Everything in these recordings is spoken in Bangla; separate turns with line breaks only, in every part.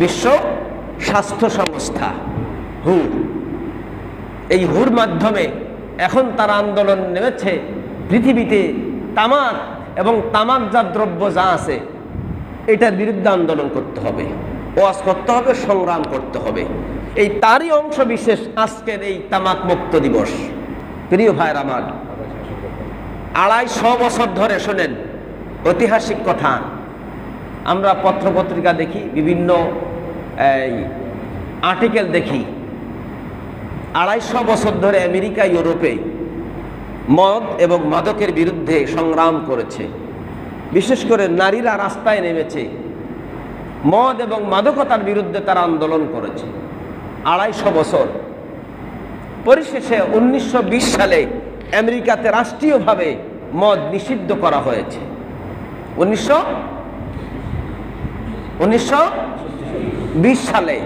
বিশ্ব স্বাস্থ্য সংস্থা হু এই হুর মাধ্যমে এখন তারা আন্দোলন নেমেছে। পৃথিবীতে তামাক এবং তামাকজাত দ্রব্য যা আছে, এটার বিরুদ্ধে আন্দোলন করতে হবে। ওয়াজ করতে হবে, সংগ্রাম করতে হবে। এই তারই অংশ বিশেষ আজকের এই তামাক মুক্ত দিবস। প্রিয় ভাইয়ের আমার, আড়াইশো বছর ধরে শোনেন ঐতিহাসিক কথা। আমরা পত্রপত্রিকা দেখি, বিভিন্ন আর্টিকেল দেখি। আড়াইশো বছর ধরে আমেরিকা, ইউরোপে মদ এবং মাদকের বিরুদ্ধে সংগ্রাম করেছে। বিশেষ করে নারীরা রাস্তায় নেমেছে। মদ এবং মাদকতার বিরুদ্ধে তারা আন্দোলন করেছে। আড়াইশো বছর। পরিশেষে উনিশশো বিশ সালে আমেরিকাতে রাষ্ট্রীয়ভাবে মদ নিষিদ্ধ করা হয়েছে। উনিশশো? উনিশশো? সালে।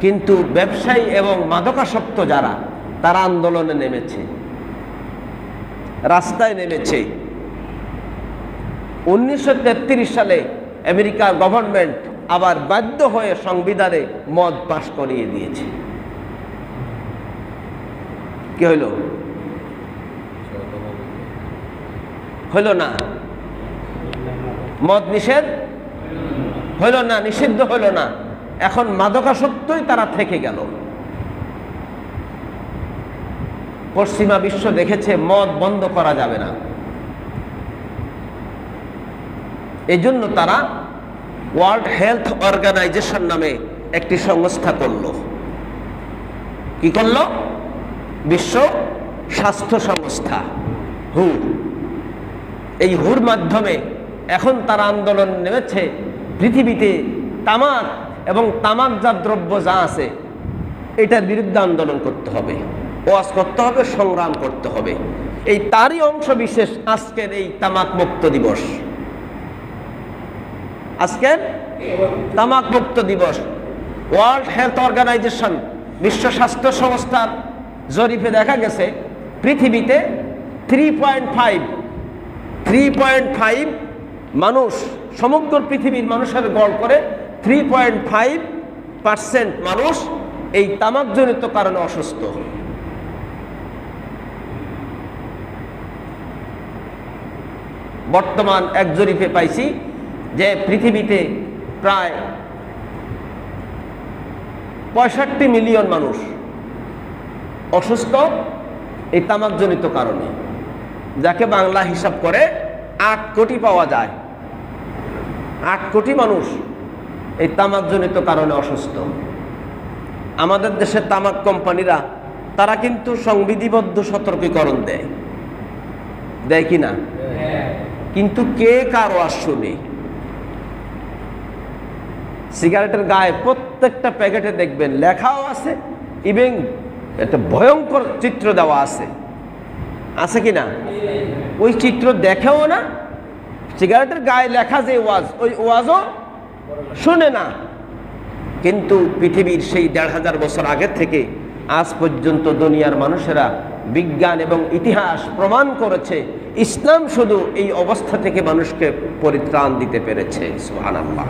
কিন্তু ব্যবসায়ী এবং মাদকাসক্ত যারা, তারা আন্দোলনে নেমেছে। রাস্তায় নেমেছে। উনিশশো তেত্রিশ সালে আমেরিকার গভর্নমেন্ট আবার বাধ্য হয়ে সংবিধানে মদ পাশ করিয়ে দিয়েছে। কি হইল? হইল না। মদ নিষেধ? হইল না, নিষিদ্ধ হইল না। এখন মাদকাসক্তই তারা থেকে গেল। পশ্চিমা বিশ্ব দেখেছে, মদ বন্ধ করা যাবে না। এই জন্য তারা ওয়ার্ল্ড হেলথ অর্গানাইজেশন নামে একটি সংস্থা করল। কি করল? বিশ্ব স্বাস্থ্য সংস্থা হু এই হুর মাধ্যমে এখন তারা আন্দোলন নেমেছে পৃথিবীতে তামাক এবং তামাকজাত দ্রব্য যা আছে, এটার বিরুদ্ধে আন্দোলন করতে হবে, ওয়াজ করতে হবে, সংগ্রাম করতে হবে। এই তারই অংশ বিশেষ আজকের এই তামাক মুক্ত দিবস। আজকের তামাক মুক্ত দিবস। ওয়ার্ল্ড হেলথ অর্গানাইজেশন বিশ্ব স্বাস্থ্য সংস্থার জরিপে দেখা গেছে, পৃথিবীতে three point five three point five মানুষ, সমগ্র পৃথিবীর মানুষের গড় করে থ্রি পয়েন্ট ফাইভ পার্সেন্ট মানুষ এই তামাকজনিত কারণে অসুস্থ। বর্তমান এক জরিপে পাইছি যে পৃথিবীতে প্রায় পঁয়ষট্টি মিলিয়ন মানুষ অসুস্থ এই তামাকজনিত কারণে, যাকে বাংলা হিসাব করে আট কোটি পাওয়া যায়। আট কোটি মানুষ এই তামাকজনিত কারণে অসুস্থ। আমাদের দেশের তামাক কোম্পানিরা, তারা কিন্তু সংবিধিবদ্ধ সতর্কীকরণ দেয়। দেয় কি না? কিন্তু কে কারও শুনে সিগারেটের গায়ে প্রত্যেকটা প্যাকেটে দেখবেন লেখাও আছে, ইভেন একটা ভয়ঙ্কর চিত্র দেওয়া আছে। আছে কি না? ওই চিত্র দেখেও না সিগারেটের গায়ে লেখা যে ওয়াজ, ওই ওয়াজও শোনে না। কিন্তু পৃথিবীর সেই দেড় হাজার বছর আগের থেকে আজ পর্যন্ত দুনিয়ার মানুষেরা বিজ্ঞান এবং ইতিহাস প্রমাণ করেছে, ইসলাম শুধু এই অবস্থা থেকে মানুষকে পরিত্রাণ দিতে পেরেছে, সুবহানাল্লাহ।